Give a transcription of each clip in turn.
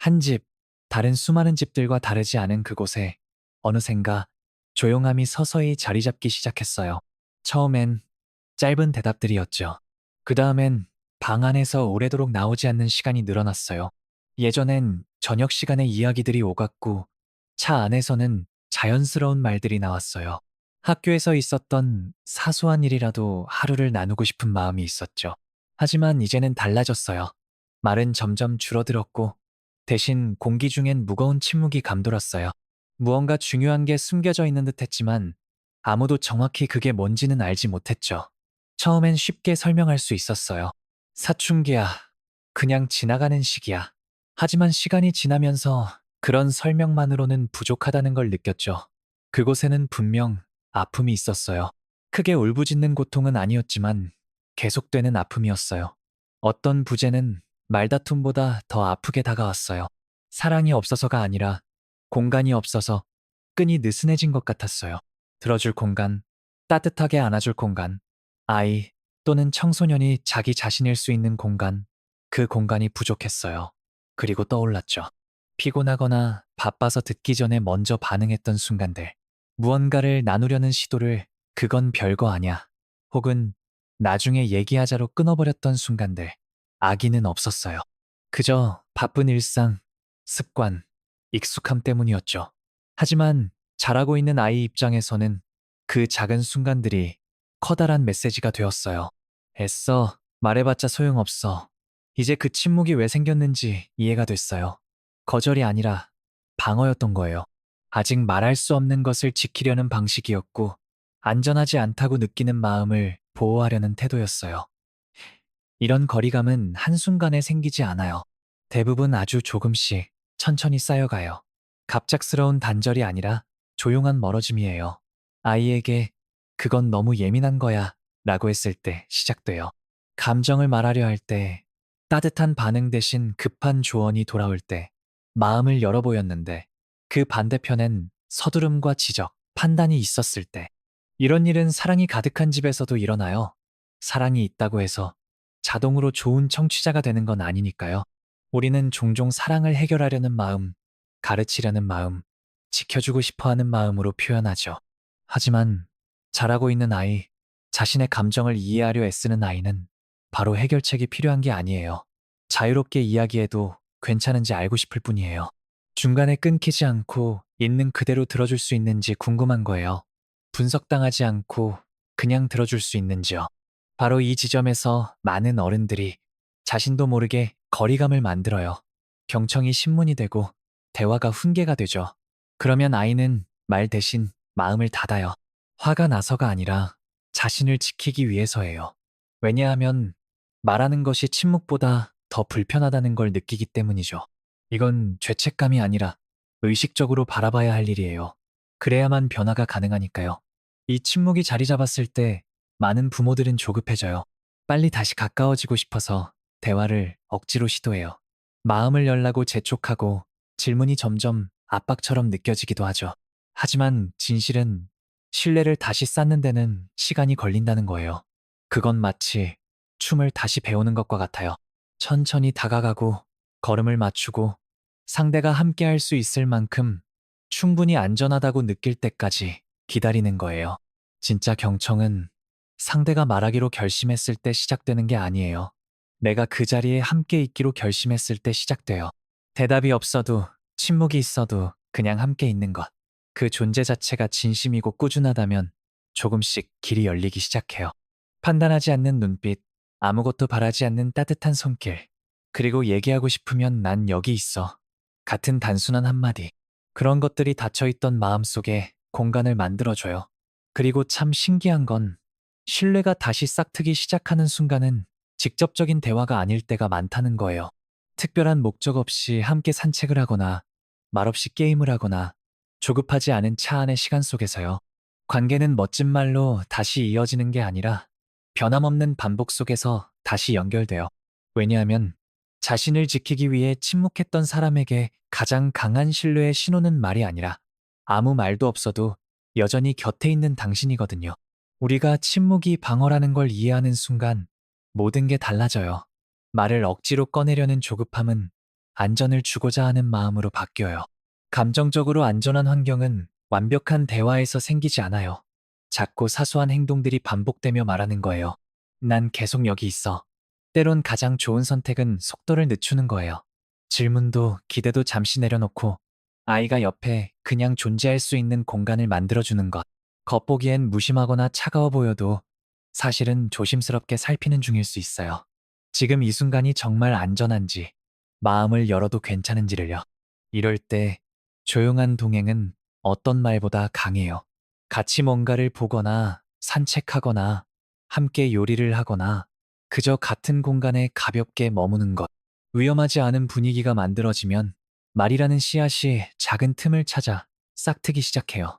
한 집, 다른 수많은 집들과 다르지 않은 그곳에 어느샌가 조용함이 서서히 자리 잡기 시작했어요. 처음엔 짧은 대답들이었죠. 그 다음엔 방 안에서 오래도록 나오지 않는 시간이 늘어났어요. 예전엔 저녁 시간에 이야기들이 오갔고 차 안에서는 자연스러운 말들이 나왔어요. 학교에서 있었던 사소한 일이라도 하루를 나누고 싶은 마음이 있었죠. 하지만 이제는 달라졌어요. 말은 점점 줄어들었고 대신 공기 중엔 무거운 침묵이 감돌았어요. 무언가 중요한 게 숨겨져 있는 듯 했지만 아무도 정확히 그게 뭔지는 알지 못했죠. 처음엔 쉽게 설명할 수 있었어요. 사춘기야. 그냥 지나가는 시기야. 하지만 시간이 지나면서 그런 설명만으로는 부족하다는 걸 느꼈죠. 그곳에는 분명 아픔이 있었어요. 크게 울부짖는 고통은 아니었지만 계속되는 아픔이었어요. 어떤 부재는 말다툼보다 더 아프게 다가왔어요. 사랑이 없어서가 아니라 공간이 없어서 끈이 느슨해진 것 같았어요. 들어줄 공간, 따뜻하게 안아줄 공간, 아이 또는 청소년이 자기 자신일 수 있는 공간, 그 공간이 부족했어요. 그리고 떠올랐죠. 피곤하거나 바빠서 듣기 전에 먼저 반응했던 순간들. 무언가를 나누려는 시도를 그건 별거 아냐. 혹은 나중에 얘기하자로 끊어버렸던 순간들. 아기는 없었어요. 그저 바쁜 일상, 습관, 익숙함 때문이었죠. 하지만 자라고 있는 아이 입장에서는 그 작은 순간들이 커다란 메시지가 되었어요. 애써 말해봤자 소용없어. 이제 그 침묵이 왜 생겼는지 이해가 됐어요. 거절이 아니라 방어였던 거예요. 아직 말할 수 없는 것을 지키려는 방식이었고, 안전하지 않다고 느끼는 마음을 보호하려는 태도였어요. 이런 거리감은 한순간에 생기지 않아요. 대부분 아주 조금씩 천천히 쌓여가요. 갑작스러운 단절이 아니라 조용한 멀어짐이에요. 아이에게 그건 너무 예민한 거야 라고 했을 때 시작돼요. 감정을 말하려 할 때 따뜻한 반응 대신 급한 조언이 돌아올 때 마음을 열어 보였는데 그 반대편엔 서두름과 지적, 판단이 있었을 때 이런 일은 사랑이 가득한 집에서도 일어나요. 사랑이 있다고 해서 자동으로 좋은 청취자가 되는 건 아니니까요. 우리는 종종 사랑을 해결하려는 마음, 가르치려는 마음, 지켜주고 싶어 하는 마음으로 표현하죠. 하지만 자라고 있는 아이, 자신의 감정을 이해하려 애쓰는 아이는 바로 해결책이 필요한 게 아니에요. 자유롭게 이야기해도 괜찮은지 알고 싶을 뿐이에요. 중간에 끊기지 않고 있는 그대로 들어줄 수 있는지 궁금한 거예요. 분석당하지 않고 그냥 들어줄 수 있는지요. 바로 이 지점에서 많은 어른들이 자신도 모르게 거리감을 만들어요. 경청이 신문이 되고 대화가 훈계가 되죠. 그러면 아이는 말 대신 마음을 닫아요. 화가 나서가 아니라 자신을 지키기 위해서예요. 왜냐하면 말하는 것이 침묵보다 더 불편하다는 걸 느끼기 때문이죠. 이건 죄책감이 아니라 의식적으로 바라봐야 할 일이에요. 그래야만 변화가 가능하니까요. 이 침묵이 자리 잡았을 때 많은 부모들은 조급해져요. 빨리 다시 가까워지고 싶어서 대화를 억지로 시도해요. 마음을 열라고 재촉하고 질문이 점점 압박처럼 느껴지기도 하죠. 하지만 진실은 신뢰를 다시 쌓는 데는 시간이 걸린다는 거예요. 그건 마치 춤을 다시 배우는 것과 같아요. 천천히 다가가고 걸음을 맞추고 상대가 함께 할 수 있을 만큼 충분히 안전하다고 느낄 때까지 기다리는 거예요. 진짜 경청은 상대가 말하기로 결심했을 때 시작되는 게 아니에요. 내가 그 자리에 함께 있기로 결심했을 때 시작돼요. 대답이 없어도 침묵이 있어도 그냥 함께 있는 것. 그 존재 자체가 진심이고 꾸준하다면 조금씩 길이 열리기 시작해요. 판단하지 않는 눈빛, 아무것도 바라지 않는 따뜻한 손길, 그리고 얘기하고 싶으면 난 여기 있어. 같은 단순한 한마디. 그런 것들이 닫혀있던 마음 속에 공간을 만들어줘요. 그리고 참 신기한 건 신뢰가 다시 싹트기 시작하는 순간은 직접적인 대화가 아닐 때가 많다는 거예요. 특별한 목적 없이 함께 산책을 하거나 말없이 게임을 하거나 조급하지 않은 차 안의 시간 속에서요. 관계는 멋진 말로 다시 이어지는 게 아니라 변함없는 반복 속에서 다시 연결돼요. 왜냐하면 자신을 지키기 위해 침묵했던 사람에게 가장 강한 신뢰의 신호는 말이 아니라 아무 말도 없어도 여전히 곁에 있는 당신이거든요. 우리가 침묵이 방어라는 걸 이해하는 순간 모든 게 달라져요. 말을 억지로 꺼내려는 조급함은 안전을 주고자 하는 마음으로 바뀌어요. 감정적으로 안전한 환경은 완벽한 대화에서 생기지 않아요. 작고 사소한 행동들이 반복되며 말하는 거예요. 난 계속 여기 있어. 때론 가장 좋은 선택은 속도를 늦추는 거예요. 질문도 기대도 잠시 내려놓고 아이가 옆에 그냥 존재할 수 있는 공간을 만들어주는 것. 겉보기엔 무심하거나 차가워 보여도 사실은 조심스럽게 살피는 중일 수 있어요. 지금 이 순간이 정말 안전한지, 마음을 열어도 괜찮은지를요. 이럴 때 조용한 동행은 어떤 말보다 강해요. 같이 뭔가를 보거나 산책하거나 함께 요리를 하거나 그저 같은 공간에 가볍게 머무는 것. 위험하지 않은 분위기가 만들어지면 말이라는 씨앗이 작은 틈을 찾아 싹트기 시작해요.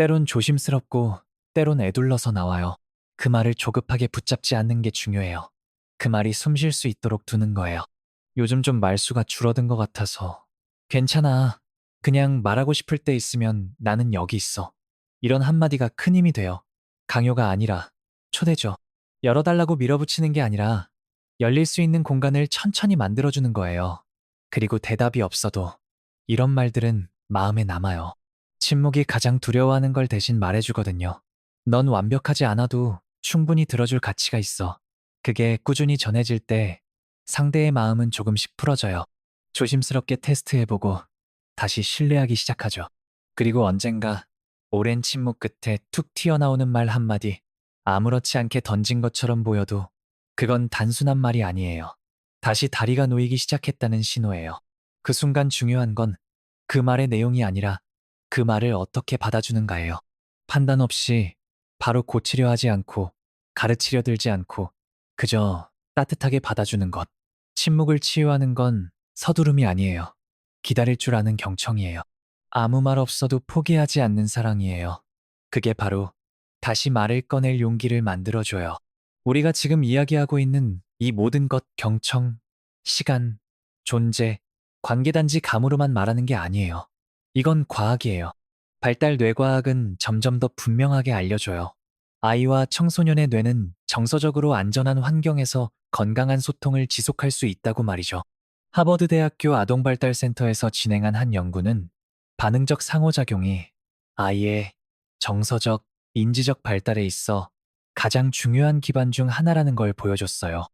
때론 조심스럽고 때론 애둘러서 나와요. 그 말을 조급하게 붙잡지 않는 게 중요해요. 그 말이 숨 쉴 수 있도록 두는 거예요. 요즘 좀 말수가 줄어든 것 같아서. 괜찮아. 그냥 말하고 싶을 때 있으면 나는 여기 있어. 이런 한마디가 큰 힘이 돼요. 강요가 아니라 초대죠. 열어달라고 밀어붙이는 게 아니라 열릴 수 있는 공간을 천천히 만들어주는 거예요. 그리고 대답이 없어도 이런 말들은 마음에 남아요. 침묵이 가장 두려워하는 걸 대신 말해주거든요. 넌 완벽하지 않아도 충분히 들어줄 가치가 있어. 그게 꾸준히 전해질 때 상대의 마음은 조금씩 풀어져요. 조심스럽게 테스트해보고 다시 신뢰하기 시작하죠. 그리고 언젠가 오랜 침묵 끝에 툭 튀어나오는 말 한마디 아무렇지 않게 던진 것처럼 보여도 그건 단순한 말이 아니에요. 다시 다리가 놓이기 시작했다는 신호예요. 그 순간 중요한 건 그 말의 내용이 아니라 그 말을 어떻게 받아주는가예요. 판단 없이 바로 고치려 하지 않고 가르치려 들지 않고 그저 따뜻하게 받아주는 것. 침묵을 치유하는 건 서두름이 아니에요. 기다릴 줄 아는 경청이에요. 아무 말 없어도 포기하지 않는 사랑이에요. 그게 바로 다시 말을 꺼낼 용기를 만들어줘요. 우리가 지금 이야기하고 있는 이 모든 것 경청, 시간, 존재, 관계단지 감으로만 말하는 게 아니에요. 이건 과학이에요. 발달 뇌과학은 점점 더 분명하게 알려줘요. 아이와 청소년의 뇌는 정서적으로 안전한 환경에서 건강한 소통을 지속할 수 있다고 말이죠. 하버드 대학교 아동발달센터에서 진행한 한 연구는 반응적 상호작용이 아이의 정서적, 인지적 발달에 있어 가장 중요한 기반 중 하나라는 걸 보여줬어요.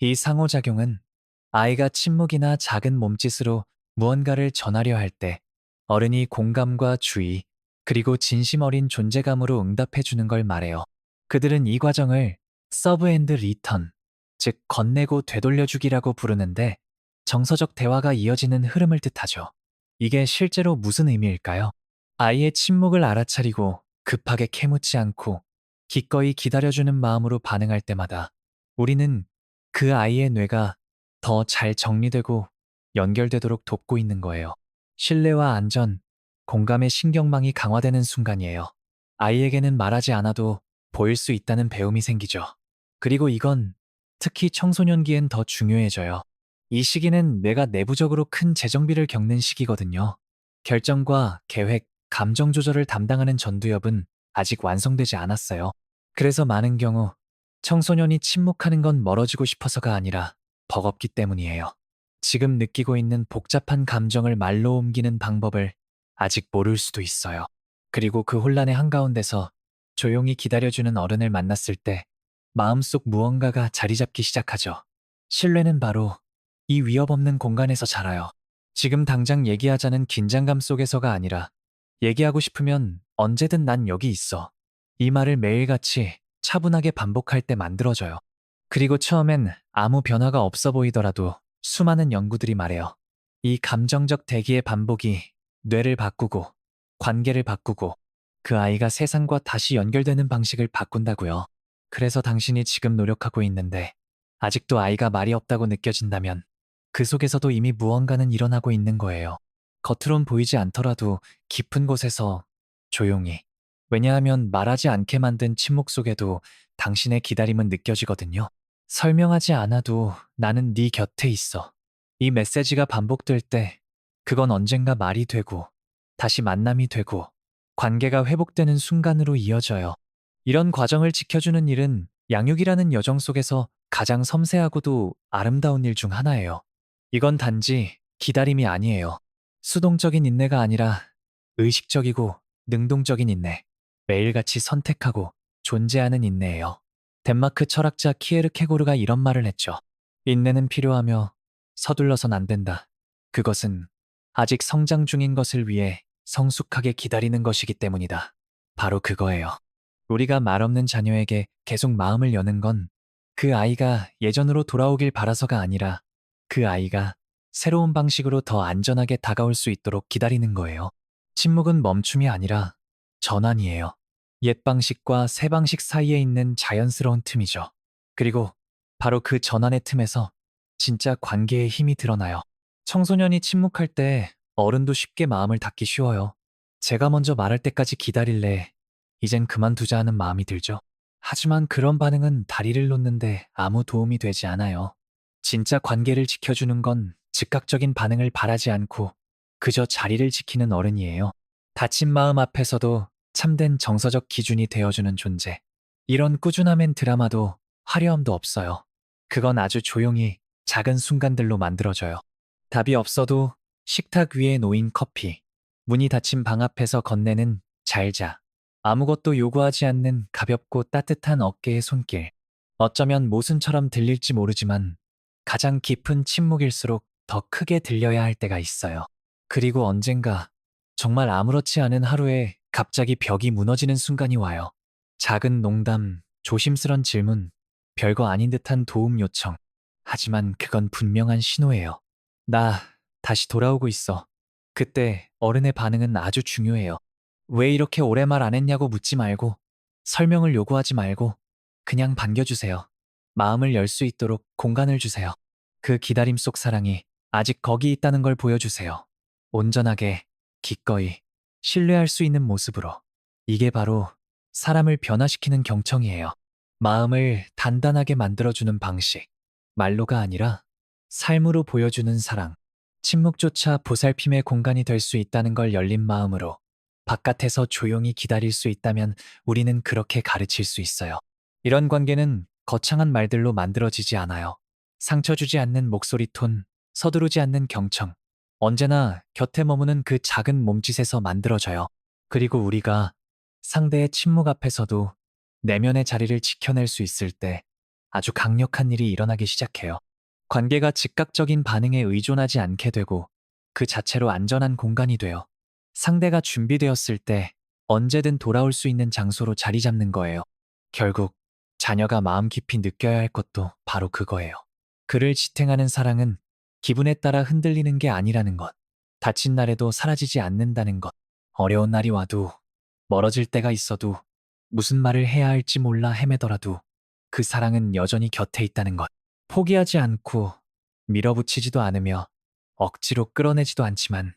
이 상호작용은 아이가 침묵이나 작은 몸짓으로 무언가를 전하려 할 때 어른이 공감과 주의, 그리고 진심 어린 존재감으로 응답해 주는 걸 말해요. 그들은 이 과정을 서브 앤드 리턴, 즉 건네고 되돌려주기라고 부르는데 정서적 대화가 이어지는 흐름을 뜻하죠. 이게 실제로 무슨 의미일까요? 아이의 침묵을 알아차리고 급하게 캐묻지 않고 기꺼이 기다려주는 마음으로 반응할 때마다 우리는 그 아이의 뇌가 더 잘 정리되고 연결되도록 돕고 있는 거예요. 신뢰와 안전, 공감의 신경망이 강화되는 순간이에요. 아이에게는 말하지 않아도 보일 수 있다는 배움이 생기죠. 그리고 이건 특히 청소년기엔 더 중요해져요. 이 시기는 뇌가 내부적으로 큰 재정비를 겪는 시기거든요. 결정과 계획, 감정 조절을 담당하는 전두엽은 아직 완성되지 않았어요. 그래서 많은 경우 청소년이 침묵하는 건 멀어지고 싶어서가 아니라 버겁기 때문이에요. 지금 느끼고 있는 복잡한 감정을 말로 옮기는 방법을 아직 모를 수도 있어요. 그리고 그 혼란의 한가운데서 조용히 기다려주는 어른을 만났을 때 마음속 무언가가 자리 잡기 시작하죠. 신뢰는 바로 이 위협 없는 공간에서 자라요. 지금 당장 얘기하자는 긴장감 속에서가 아니라 얘기하고 싶으면 언제든 난 여기 있어. 이 말을 매일같이 차분하게 반복할 때 만들어져요. 그리고 처음엔 아무 변화가 없어 보이더라도 수많은 연구들이 말해요. 이 감정적 대기의 반복이 뇌를 바꾸고 관계를 바꾸고 그 아이가 세상과 다시 연결되는 방식을 바꾼다고요. 그래서 당신이 지금 노력하고 있는데 아직도 아이가 말이 없다고 느껴진다면 그 속에서도 이미 무언가는 일어나고 있는 거예요. 겉으론 보이지 않더라도 깊은 곳에서 조용히. 왜냐하면 말하지 않게 만든 침묵 속에도 당신의 기다림은 느껴지거든요. 설명하지 않아도 나는 네 곁에 있어. 이 메시지가 반복될 때 그건 언젠가 말이 되고 다시 만남이 되고 관계가 회복되는 순간으로 이어져요. 이런 과정을 지켜주는 일은 양육이라는 여정 속에서 가장 섬세하고도 아름다운 일 중 하나예요. 이건 단지 기다림이 아니에요. 수동적인 인내가 아니라 의식적이고 능동적인 인내. 매일같이 선택하고 존재하는 인내예요. 덴마크 철학자 키에르 케고르가 이런 말을 했죠. 인내는 필요하며 서둘러선 안 된다. 그것은 아직 성장 중인 것을 위해 성숙하게 기다리는 것이기 때문이다. 바로 그거예요. 우리가 말없는 자녀에게 계속 마음을 여는 건 그 아이가 예전으로 돌아오길 바라서가 아니라 그 아이가 새로운 방식으로 더 안전하게 다가올 수 있도록 기다리는 거예요. 침묵은 멈춤이 아니라 전환이에요. 옛 방식과 새 방식 사이에 있는 자연스러운 틈이죠. 그리고 바로 그 전환의 틈에서 진짜 관계의 힘이 드러나요. 청소년이 침묵할 때 어른도 쉽게 마음을 닫기 쉬워요. 제가 먼저 말할 때까지 기다릴래. 이젠 그만두자 하는 마음이 들죠. 하지만 그런 반응은 다리를 놓는데 아무 도움이 되지 않아요. 진짜 관계를 지켜주는 건 즉각적인 반응을 바라지 않고 그저 자리를 지키는 어른이에요. 다친 마음 앞에서도 참된 정서적 기준이 되어주는 존재. 이런 꾸준함엔 드라마도 화려함도 없어요. 그건 아주 조용히 작은 순간들로 만들어져요. 답이 없어도 식탁 위에 놓인 커피, 문이 닫힌 방 앞에서 건네는 잘자, 아무것도 요구하지 않는 가볍고 따뜻한 어깨의 손길. 어쩌면 모순처럼 들릴지 모르지만 가장 깊은 침묵일수록 더 크게 들려야 할 때가 있어요. 그리고 언젠가 정말 아무렇지 않은 하루에 갑자기 벽이 무너지는 순간이 와요. 작은 농담, 조심스런 질문, 별거 아닌 듯한 도움 요청. 하지만 그건 분명한 신호예요. 나 다시 돌아오고 있어. 그때 어른의 반응은 아주 중요해요. 왜 이렇게 오래 말 안 했냐고 묻지 말고, 설명을 요구하지 말고, 그냥 반겨주세요. 마음을 열 수 있도록 공간을 주세요. 그 기다림 속 사랑이 아직 거기 있다는 걸 보여주세요. 온전하게, 기꺼이, 신뢰할 수 있는 모습으로. 이게 바로 사람을 변화시키는 경청이에요. 마음을 단단하게 만들어주는 방식. 말로가 아니라 삶으로 보여주는 사랑. 침묵조차 보살핌의 공간이 될 수 있다는 걸 열린 마음으로 바깥에서 조용히 기다릴 수 있다면 우리는 그렇게 가르칠 수 있어요. 이런 관계는 거창한 말들로 만들어지지 않아요. 상처 주지 않는 목소리 톤, 서두르지 않는 경청. 언제나 곁에 머무는 그 작은 몸짓에서 만들어져요. 그리고 우리가 상대의 침묵 앞에서도 내면의 자리를 지켜낼 수 있을 때 아주 강력한 일이 일어나기 시작해요. 관계가 즉각적인 반응에 의존하지 않게 되고 그 자체로 안전한 공간이 돼요. 상대가 준비되었을 때 언제든 돌아올 수 있는 장소로 자리 잡는 거예요. 결국 자녀가 마음 깊이 느껴야 할 것도 바로 그거예요. 그를 지탱하는 사랑은 기분에 따라 흔들리는 게 아니라는 것. 다친 날에도 사라지지 않는다는 것. 어려운 날이 와도 멀어질 때가 있어도 무슨 말을 해야 할지 몰라 헤매더라도 그 사랑은 여전히 곁에 있다는 것. 포기하지 않고 밀어붙이지도 않으며 억지로 끌어내지도 않지만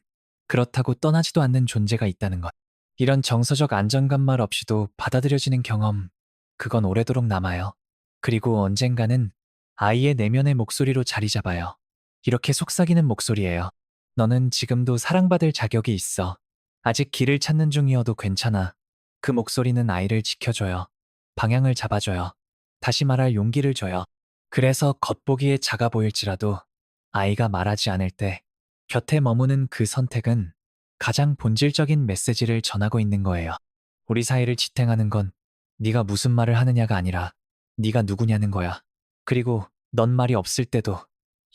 그렇다고 떠나지도 않는 존재가 있다는 것. 이런 정서적 안정감 말 없이도 받아들여지는 경험, 그건 오래도록 남아요. 그리고 언젠가는 아이의 내면의 목소리로 자리 잡아요. 이렇게 속삭이는 목소리예요. 너는 지금도 사랑받을 자격이 있어. 아직 길을 찾는 중이어도 괜찮아. 그 목소리는 아이를 지켜줘요. 방향을 잡아줘요. 다시 말할 용기를 줘요. 그래서 겉보기에 작아 보일지라도 아이가 말하지 않을 때 곁에 머무는 그 선택은 가장 본질적인 메시지를 전하고 있는 거예요. 우리 사이를 지탱하는 건 네가 무슨 말을 하느냐가 아니라 네가 누구냐는 거야. 그리고 넌 말이 없을 때도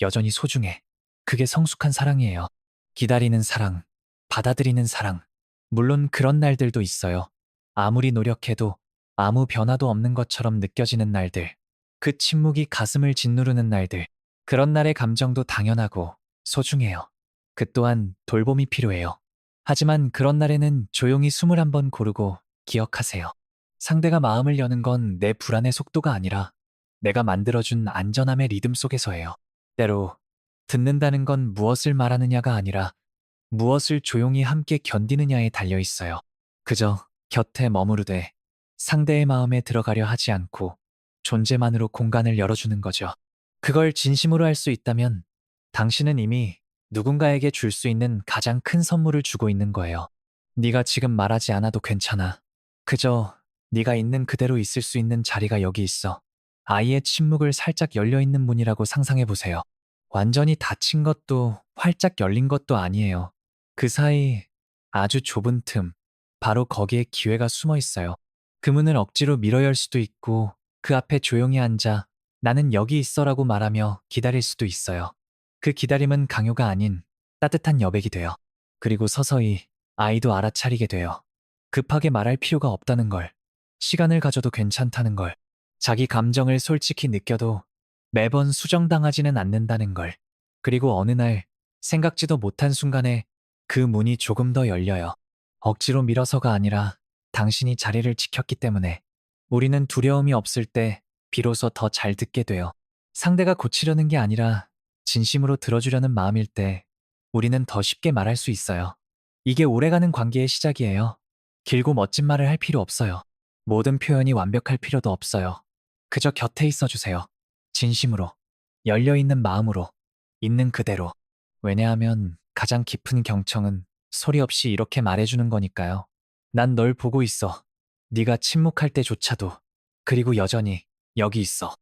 여전히 소중해. 그게 성숙한 사랑이에요. 기다리는 사랑, 받아들이는 사랑. 물론 그런 날들도 있어요. 아무리 노력해도 아무 변화도 없는 것처럼 느껴지는 날들. 그 침묵이 가슴을 짓누르는 날들. 그런 날의 감정도 당연하고 소중해요. 그 또한 돌봄이 필요해요. 하지만 그런 날에는 조용히 숨을 한번 고르고 기억하세요. 상대가 마음을 여는 건 내 불안의 속도가 아니라 내가 만들어준 안전함의 리듬 속에서예요. 때로 듣는다는 건 무엇을 말하느냐가 아니라 무엇을 조용히 함께 견디느냐에 달려 있어요. 그저 곁에 머무르되 상대의 마음에 들어가려 하지 않고 존재만으로 공간을 열어주는 거죠. 그걸 진심으로 할 수 있다면 당신은 이미 누군가에게 줄 수 있는 가장 큰 선물을 주고 있는 거예요. 네가 지금 말하지 않아도 괜찮아. 그저 네가 있는 그대로 있을 수 있는 자리가 여기 있어. 아이의 침묵을 살짝 열려 있는 문이라고 상상해 보세요. 완전히 닫힌 것도 활짝 열린 것도 아니에요. 그 사이 아주 좁은 틈, 바로 거기에 기회가 숨어 있어요. 그 문을 억지로 밀어 열 수도 있고 그 앞에 조용히 앉아 나는 여기 있어라고 말하며 기다릴 수도 있어요. 그 기다림은 강요가 아닌 따뜻한 여백이 돼요. 그리고 서서히 아이도 알아차리게 돼요. 급하게 말할 필요가 없다는 걸, 시간을 가져도 괜찮다는 걸, 자기 감정을 솔직히 느껴도 매번 수정당하지는 않는다는 걸, 그리고 어느 날 생각지도 못한 순간에 그 문이 조금 더 열려요. 억지로 밀어서가 아니라 당신이 자리를 지켰기 때문에 우리는 두려움이 없을 때 비로소 더 잘 듣게 돼요. 상대가 고치려는 게 아니라 진심으로 들어주려는 마음일 때 우리는 더 쉽게 말할 수 있어요. 이게 오래가는 관계의 시작이에요. 길고 멋진 말을 할 필요 없어요. 모든 표현이 완벽할 필요도 없어요. 그저 곁에 있어 주세요. 진심으로, 열려있는 마음으로, 있는 그대로. 왜냐하면 가장 깊은 경청은 소리 없이 이렇게 말해주는 거니까요. 난 널 보고 있어. 네가 침묵할 때조차도. 그리고 여전히 여기 있어.